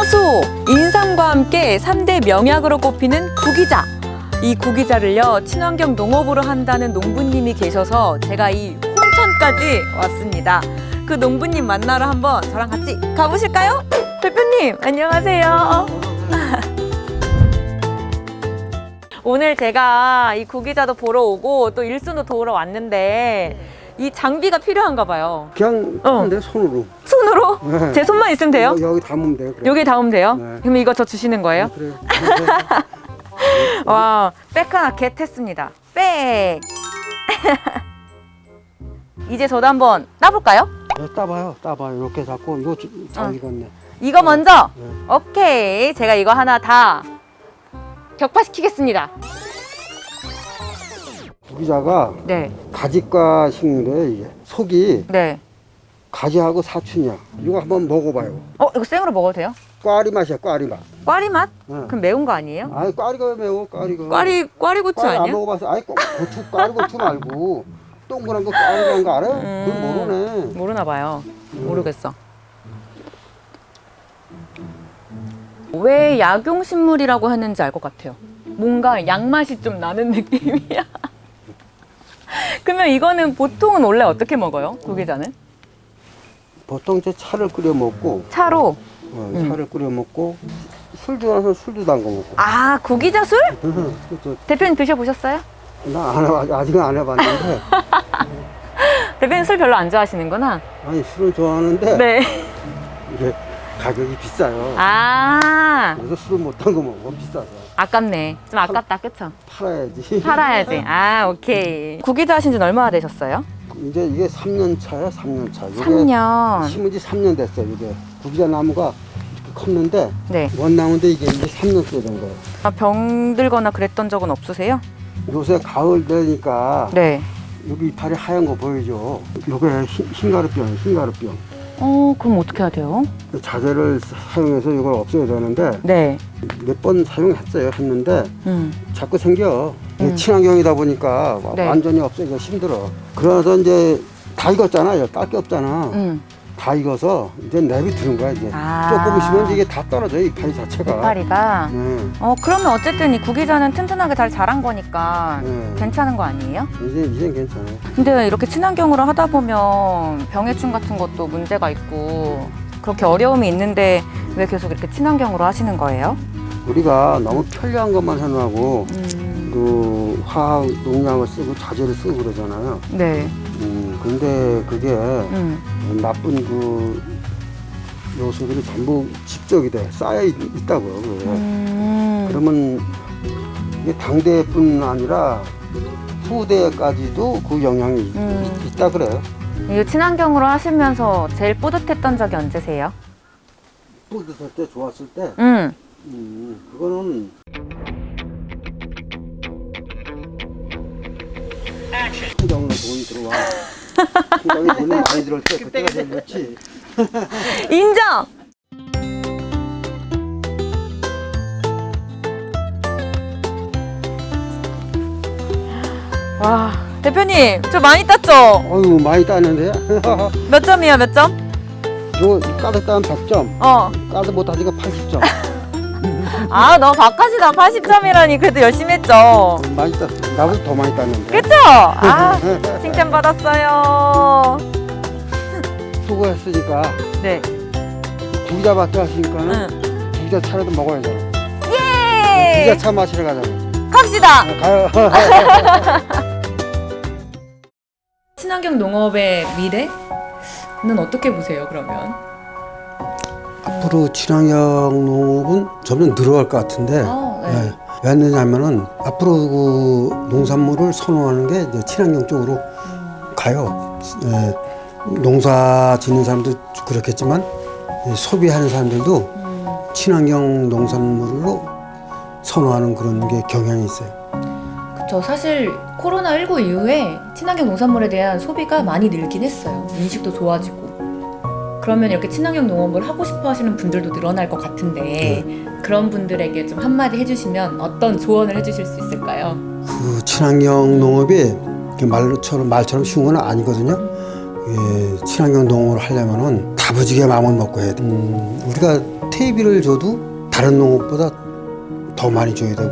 하수, 인삼과 함께 3대 명약으로 꼽히는 구기자. 이 구기자를요, 친환경 농업으로 한다는 농부님이 계셔서 제가 이 홍천까지 왔습니다. 그 농부님 만나러 한번 저랑 같이 가보실까요? 대표님, 안녕하세요. 오늘 제가 이 구기자도 보러 오고 또 일순도 도우러 왔는데 이 장비가 필요한가 봐요. 그냥 어. 내 손으로 손으로? 네. 제 손만 있으면 돼요? 여- 여기 담으면 돼요. 그래. 여기 닿으면 돼요? 네. 그럼 이거 저 주시는 거예요? 네, 그래요. 와, 백 하나 겟 했습니다. 백! 이제 저도 한번 따볼까요? 네, 따봐요, 따봐요. 이렇게 잡고 이거 주- 잘 어. 익었네. 이거 먼저! 네. 오케이. 제가 이거 하나 다 격파시키겠습니다. 구기자가 네, 가지과 식물이에요. 이게 속이 네. 가지하고 사춘이야. 이거 한번 먹어봐요. 어, 이거 생으로 먹어도 돼요? 꽈리 맛이야, 꽈리 맛. 꽈리 맛? 네. 그럼 매운 거 아니에요? 아니 꽈리가 왜 매워? 꽈리가. 꽈리, 꽈리 고추 꽈리 안 아니야? 먹어봤어. 아니 고- 고추, 꽈리 고추 말고 동그란 거 꽈리라는 거 알아요? 그걸 음. 모르네. 모르나 봐요. 모르겠어. 왜 약용식물이라고 했는지 알 것 같아요. 뭔가 양맛이 좀 나는 느낌이야. 그러면 이거는 보통은 원래 어떻게 먹어요? 고기자는? 보통 이제 차를 끓여 먹고, 차로. 어, 음. 차를 끓여 먹고 술 좋아해서 술도 담궈 먹고. 아, 고기자 술? 대표님 드셔보셨어요? 나안 해봐, 아직은 안 해봤는데. 대표님 술 별로 안 좋아하시는구나. 아니 술을 좋아하는데 네. 이게 가격이 비싸요. 아, 그래서 술을 못 담궈 먹어 비싸서 아깝네. 좀 아깝다, 그쵸? 팔아야지. 팔아야지. 아, 오케이. 구기자 하신 지는 얼마나 되셨어요? 이제 이게 3년 차야, 3년 차. 이게 3년. 심은 지 3년 됐어, 이게. 구기자 나무가 이렇게 컸는데 네. 원나무인데 이게 이제 3년째 된 거예요. 아, 병 들거나 그랬던 적은 없으세요? 요새 가을 되니까 네. 여기 이파리 하얀 거 보이죠? 요게 흰- 흰가루병, 흰가루병. 어, 그럼 어떻게 해야 돼요? 자재를 사용해서 이걸 없애야 되는데 네. 몇 번 사용했어요, 했는데 음. 자꾸 생겨. 음. 친환경이다 보니까 와- 네. 완전히 없애기가 힘들어. 그래서 이제 다 익었잖아요. 딸 게 없잖아. 음. 다 익어서 이제 내비 두는 거야 이제. 아. 조금 있으면 이게 다 떨어져 이 파리 자체가. 이파리가. 네. 어, 그러면 어쨌든 이 구기자는 튼튼하게 잘 자란 거니까 네. 괜찮은 거 아니에요? 이제 이제 괜찮아요. 근데 이렇게 친환경으로 하다 보면 병해충 같은 것도 문제가 있고 그렇게 어려움이 있는데 왜 계속 이렇게 친환경으로 하시는 거예요? 우리가 너무 편리한 것만 해놓고 음. 그 화학 농약을 쓰고 자재를 쓰고 그러잖아요. 네. 음, 근데 그게 음. 나쁜 그 요소들이 전부 집적이 돼 쌓여 있, 있다고요. 그게. 음. 그러면 이게 당대뿐 아니라 후대까지도 그 영향이 있- 음. 있, 다 그래요. 이 친환경으로 하시면서 제일 뿌듯했던 적이 언제세요? 뿌듯할 때 좋았을 때 음. 음, 그거는 통장으로 돈이 들어와. 통장에 돈이 많이 들어올 때 그때가 제일 좋지. 인정! 와, 대표님, 저 많이 땄죠? 어유 많이 따는데. 몇 점이에요, 몇 점? 이거 까득 따면 100점, 어. 까득 못하니까 80점. 아, 너 바깥이다 80점이라니. 그래도 열심히 했죠. 많이 땄어. 나보다 더 많이 땄는데. 그쵸? 아, 칭찬받았어요. 수고했으니까 네. 구기자밖에 하시니까는 응. 구기자 차라도 먹어야 잖아. 예! 구기자 차 마시러 가자고. 갑시다! 가요. 친환경 농업의 미래는 어떻게 보세요, 그러면? 앞으로 친환경 농업은 점점 늘어갈 것 같은데 아, 네. 예. 왜 그러냐면은 앞으로 그 농산물을 선호하는 게 이제 친환경 쪽으로 가요. 예. 농사 짓는 사람도 그렇겠지만 예, 소비하는 사람들도 음, 친환경 농산물로 선호하는 그런 게 경향이 있어요. 그쵸. 사실 코로나 19 이후에 친환경 농산물에 대한 소비가 많이 늘긴 했어요. 인식도 좋아지고. 그러면 이렇게 친환경 농업을 하고 싶어 하시는 분들도 늘어날 것 같은데 그런 분들에게 좀 한마디 해주시면 어떤 조언을 해주실 수 있을까요? 그 친환경 농업이 이렇게 말처럼 말처럼 쉬운 건 아니거든요. 예, 친환경 농업을 하려면은 다부지게 마음을 먹고 해야 돼. 음, 우리가 퇴비를 줘도 다른 농업보다 더 많이 줘야 되고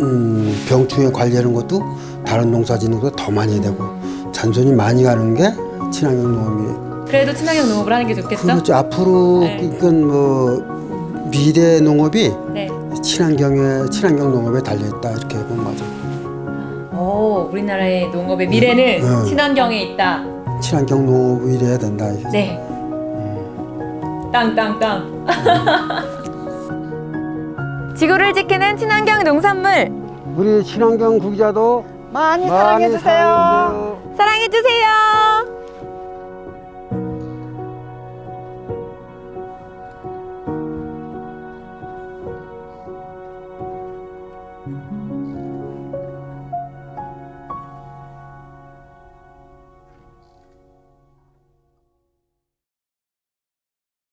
음, 병충해 관리하는 것도 다른 농사 짓는 것보다 더 많이 해야 되고 잔손이 많이 가는 게 친환경 농업이에요. 그래도 친환경 농업을 하는 게 좋겠죠? 그렇죠. 앞으로 네. 이건 뭐 미래 농업이 네. 친환경에 친환경 농업에 달려 있다 이렇게 보면 맞아. 오, 우리나라의 농업의 미래는 음. 친환경에 있다. 친환경 농업이 이래야 된다. 네. 땅땅땅. 지구를 지키는 친환경 농산물 우리 친환경 구기자도 많이 사랑해 주세요. 사랑해 주세요.